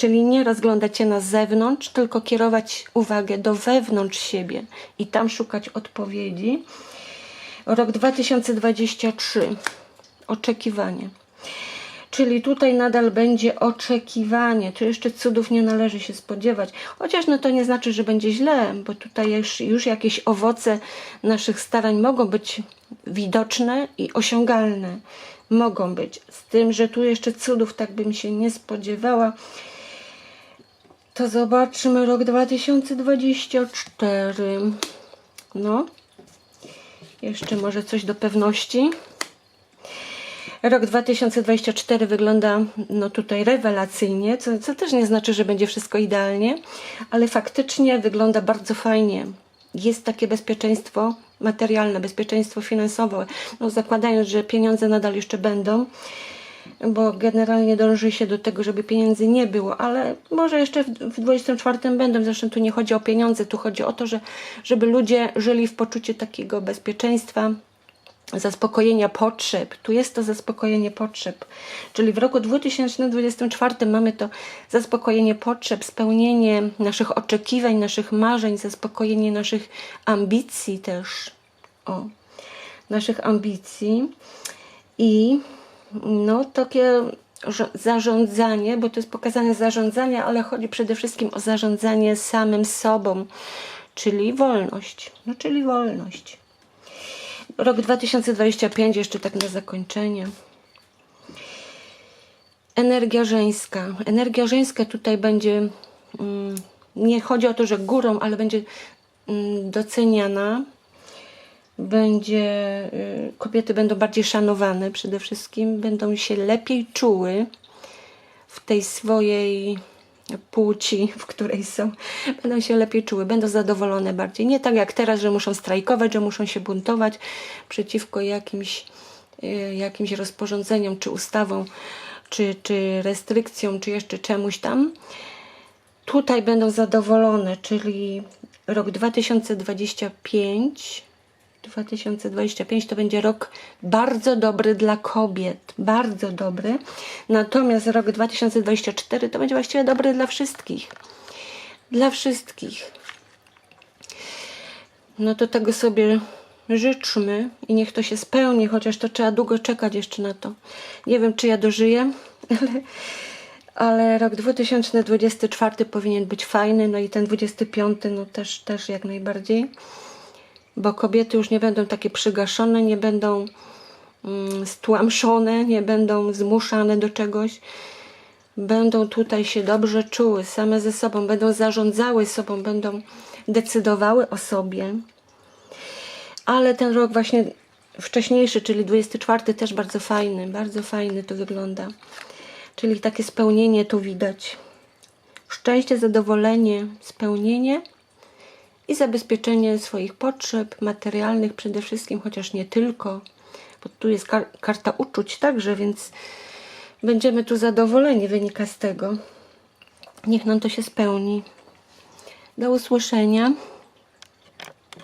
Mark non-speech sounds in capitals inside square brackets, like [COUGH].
Czyli nie rozglądać się na zewnątrz, tylko kierować uwagę do wewnątrz siebie i tam szukać odpowiedzi. Rok 2023. Oczekiwanie. Czyli tutaj nadal będzie oczekiwanie. Tu jeszcze cudów nie należy się spodziewać. Chociaż no to nie znaczy, że będzie źle, bo tutaj już, już jakieś owoce naszych starań mogą być widoczne i osiągalne. Mogą być. Z tym, że tu jeszcze cudów tak bym się nie spodziewała. To zobaczmy rok 2024. No. Jeszcze może coś do pewności. Rok 2024 wygląda no tutaj rewelacyjnie, co, co też nie znaczy, że będzie wszystko idealnie, ale faktycznie wygląda bardzo fajnie. Jest takie bezpieczeństwo materialne, bezpieczeństwo finansowe. No, zakładając, że pieniądze nadal jeszcze będą, bo generalnie dąży się do tego, żeby pieniędzy nie było, ale może jeszcze w, w 24 będą. Zresztą tu nie chodzi o pieniądze, tu chodzi o to, że, żeby ludzie żyli w poczuciu takiego bezpieczeństwa, zaspokojenia potrzeb. Tu jest to zaspokojenie potrzeb. Czyli w roku 2024 mamy to zaspokojenie potrzeb, spełnienie naszych oczekiwań, naszych marzeń, zaspokojenie naszych ambicji też. O, naszych ambicji. I no takie zarządzanie, bo to jest pokazane zarządzanie, ale chodzi przede wszystkim o zarządzanie samym sobą, czyli wolność. No, czyli wolność. Rok 2025, jeszcze tak na zakończenie. Energia żeńska. Energia żeńska tutaj będzie, mm, nie chodzi o to, że górą, ale będzie mm, doceniana. Będzie, y, kobiety będą bardziej szanowane przede wszystkim, będą się lepiej czuły w tej swojej płci, w której są, będą się lepiej czuły, będą zadowolone bardziej. Nie tak jak teraz, że muszą strajkować, że muszą się buntować przeciwko jakimś, y, jakimś rozporządzeniom, czy ustawom, czy, czy restrykcjom, czy jeszcze czemuś tam. Tutaj będą zadowolone, czyli rok 2025 2025 to będzie rok bardzo dobry dla kobiet, bardzo dobry. Natomiast rok 2024 to będzie właściwie dobry dla wszystkich. Dla wszystkich. No to tego sobie życzmy i niech to się spełni, chociaż to trzeba długo czekać jeszcze na to. Nie wiem, czy ja dożyję, [LAUGHS] ale, ale rok 2024 powinien być fajny, no i ten 25 no też, też jak najbardziej bo kobiety już nie będą takie przygaszone, nie będą mm, stłamszone, nie będą zmuszane do czegoś. Będą tutaj się dobrze czuły, same ze sobą, będą zarządzały sobą, będą decydowały o sobie. Ale ten rok właśnie wcześniejszy, czyli 24 też bardzo fajny, bardzo fajny to wygląda. Czyli takie spełnienie tu widać. Szczęście, zadowolenie, spełnienie i zabezpieczenie swoich potrzeb materialnych przede wszystkim, chociaż nie tylko, bo tu jest kar karta uczuć także, więc będziemy tu zadowoleni, wynika z tego. Niech nam to się spełni. Do usłyszenia.